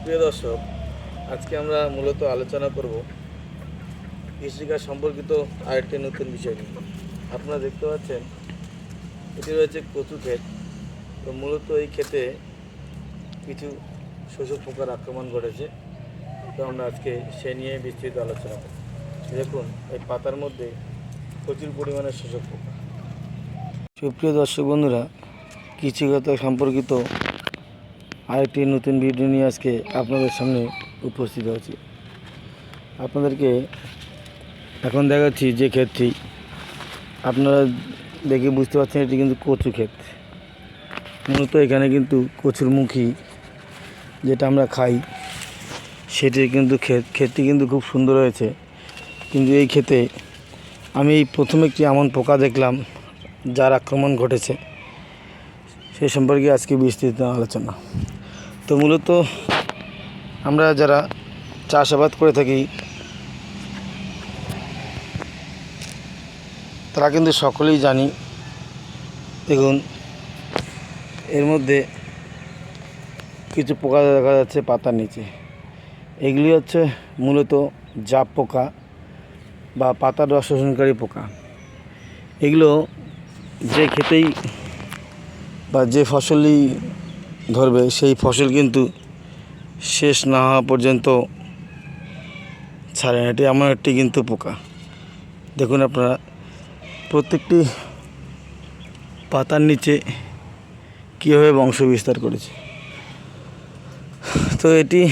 সুপ্রিয় দর্শক, আজকে আমরা মূলত আলোচনা করব কৃষিকাজ সম্পর্কিত আরেকটি নতুন বিষয় নিয়ে। আপনারা দেখতে পাচ্ছেন, এটি রয়েছে কচু ক্ষেত। তো মূলত এই ক্ষেতে কিছু শোষক পোকার আক্রমণ ঘটেছে। তো আমরা আজকে সে নিয়ে বিস্তৃত আলোচনা করব। দেখুন, এই পাতার মধ্যে প্রচুর পরিমাণে শোষক পোকা। সুপ্রিয় দর্শক বন্ধুরা কৃষিগত সম্পর্কিত আরেকটি নতুন ভিডিও নিয়ে আজকে আপনাদের সামনে উপস্থিত হয়েছি। আপনাদেরকে এখন দেখাচ্ছি যে ক্ষেতটি আপনারা দেখে বুঝতে পারছেন এটি কিন্তু কচু ক্ষেত। মূলত এখানে কিন্তু কচুরমুখী যেটা আমরা খাই সেটি কিন্তু ক্ষেত, ক্ষেতটি কিন্তু খুব সুন্দর হয়েছে। কিন্তু এই ক্ষেতে আমি প্রথম একটি এমন পোকা দেখলাম, যার আক্রমণ ঘটেছে। সে সম্পর্কে আজকে বিস্তৃত আলোচনা। তো মূলত আমরা যারা চাষাবাদ করে থাকি, তারা কিন্তু সকলেই জানি, দেখুন, এর মধ্যে কিছু পোকা দেখা যাচ্ছে পাতার নিচে। এগুলি হচ্ছে মূলত জাপ পোকা বা পাতার রস শোষণকারী পোকা। এগুলো যে খেতেই বা যে ফসলই ধরবে, সেই ফসল কিন্তু শেষ না হওয়া পর্যন্ত ছাড়ে না। এটি এমন একটি কিন্তু পোকা। দেখুন আপনারা, প্রত্যেকটি পাতার নিচে কীভাবে বংশ বিস্তার করেছে। তো এটি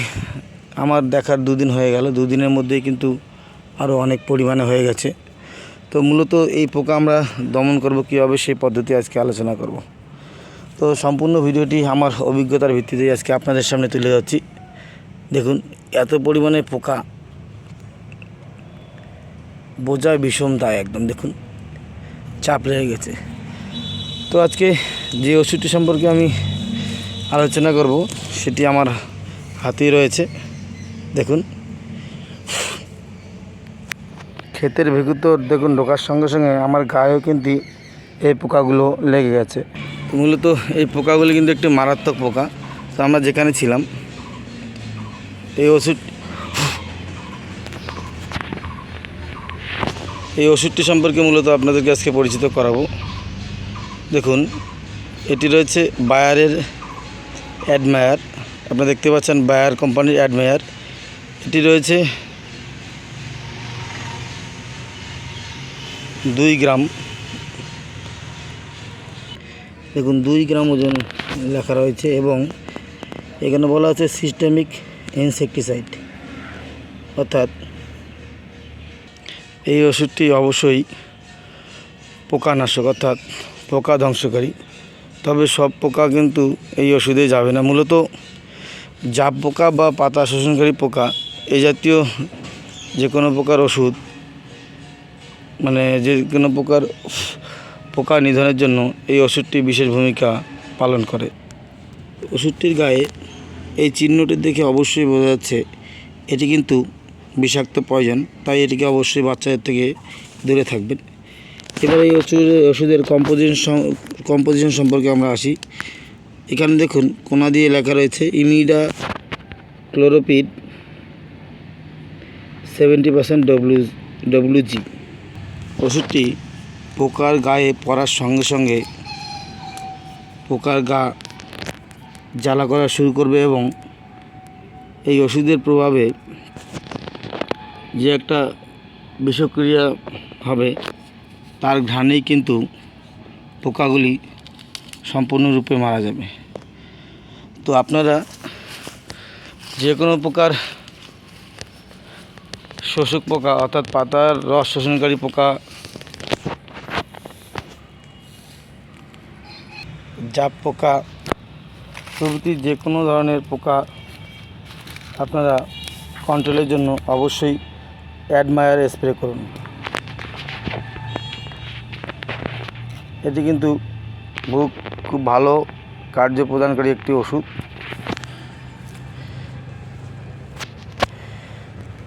আমার দেখার দুদিন হয়ে গেল। দুদিনের মধ্যেই কিন্তু আরও অনেক পরিমাণে হয়ে গেছে। তো মূলত এই পোকা আমরা দমন করব, কীভাবে সেই পদ্ধতি আজকে আলোচনা করব। তো সম্পূর্ণ ভিডিওটি আমার অভিজ্ঞতার ভিত্তিতে আজকে আপনাদের সামনে তুলে যাচ্ছি দেখুন, এত পরিমাণে পোকা। বোঝায় বিষম দায় একদম, দেখুন, চাপ লেগে গেছে। তো আজকে যে ওষুধটি সম্পর্কে আমি আলোচনা করব, সেটি আমার হাতেই রয়েছে। দেখুন, ক্ষেতের ভেতর তো দেখুন, ঢোকার সঙ্গে সঙ্গে আমার গায়েও কিন্তু এই পোকাগুলো লেগে গেছে। মূলত এই পোকাগুলি কিন্তু একটি মারাত্মক পোকা। তো আমরা যেখানে ছিলাম এই ওষুধ এই ওষুধটি সম্পর্কে মূলত আপনাদেরকে আজকে পরিচিত করাবো। দেখুন, এটি রয়েছে বায়ারের অ্যাডমায়ার। আপনারা দেখতে পাচ্ছেন বায়ার কোম্পানির অ্যাডমায়ার। এটি রয়েছে দুই গ্রাম। দেখুন, দুই গ্রাম ওজন লেখা রয়েছে এবং এখানে বলা আছে সিস্টেমিক ইনসেকটিসাইড অর্থাৎ এই ওষুধটি অবশ্যই পোকানাশক, অর্থাৎ পোকা ধ্বংসকারী। তবে সব পোকা কিন্তু এই ওষুধে যাবে না। মূলত জাপ পোকা বা পাতা শোষণকারী পোকা এই জাতীয় যে কোনো প্রকার ওষুধ মানে যে কোনো প্রকার পোকা নিধনের জন্য এই ওষুধটি বিশেষ ভূমিকা পালন করে। ওষুধটির গায়ে এই চিহ্নটি দেখে অবশ্যই বোঝা যাচ্ছে এটি কিন্তু বিষাক্ত পয়জন, তাই এটিকে অবশ্যই বাচ্চাদের থেকে দূরে থাকবেন। এবার এই ওষুধের ওষুধের কম্পোজিশন কম্পোজিশন সম্পর্কে আমরা আসি। এখানে দেখুন, কোনা দিয়ে লেখা রয়েছে imidacloprid seventy percent W WG ওষুধটি পোকার গায়ে পড়ার সঙ্গে সঙ্গে পোকার গা জ্বালা করা শুরু করবে এবং এই ওষুধের প্রভাবে যে একটা বিষক্রিয়া হবে, তার ঘ্রাণেই কিন্তু পোকাগুলি সম্পূর্ণরূপে মারা যাবে। তো আপনারা যে কোনো প্রকার শোষক পোকা, অর্থাৎ পাতার রস শোষণকারী পোকা জাপ পোকা, প্রভৃতি যে কোনো ধরনের পোকা আপনারা কন্ট্রোলের জন্য অবশ্যই অ্যাডমায়ার স্প্রে করুন। এটি কিন্তু বহু খুব ভালো কার্য প্রদানকারী একটি ওষুধ।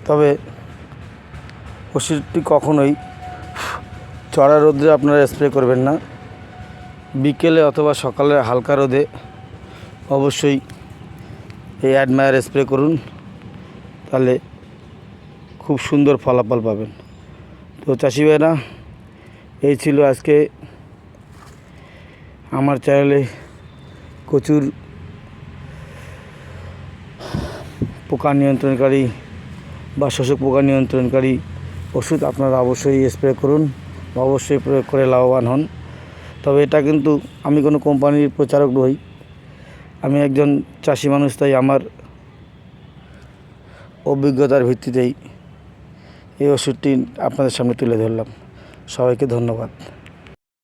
তবে ওষুধটি কখনোই চড়া রোদ্রে আপনারা স্প্রে করবেন না। বিকেলে অথবা সকালে হালকা রোদে অবশ্যই এই অ্যাডমায়ার স্প্রে করুন, তাহলে খুব সুন্দর ফলাফল পাবেন। তো চাষি ভাইরা, এই ছিল আজকে আমার চ্যানেলে কচুর পোকা নিয়ন্ত্রণকারী বা শোষক পোকা নিয়ন্ত্রণকারী ওষুধ আপনারা অবশ্যই স্প্রে করুন, অবশ্যই প্রয়োগ করে লাভবান হন। তবে এটা কিন্তু আমি কোনো কোম্পানির প্রচারক নই। আমি একজন চাষি মানুষ, তাই আমার অভিজ্ঞতার ভিত্তিতেই এই ওষুধটি আপনাদের সামনে তুলে ধরলাম। সবাইকে ধন্যবাদ।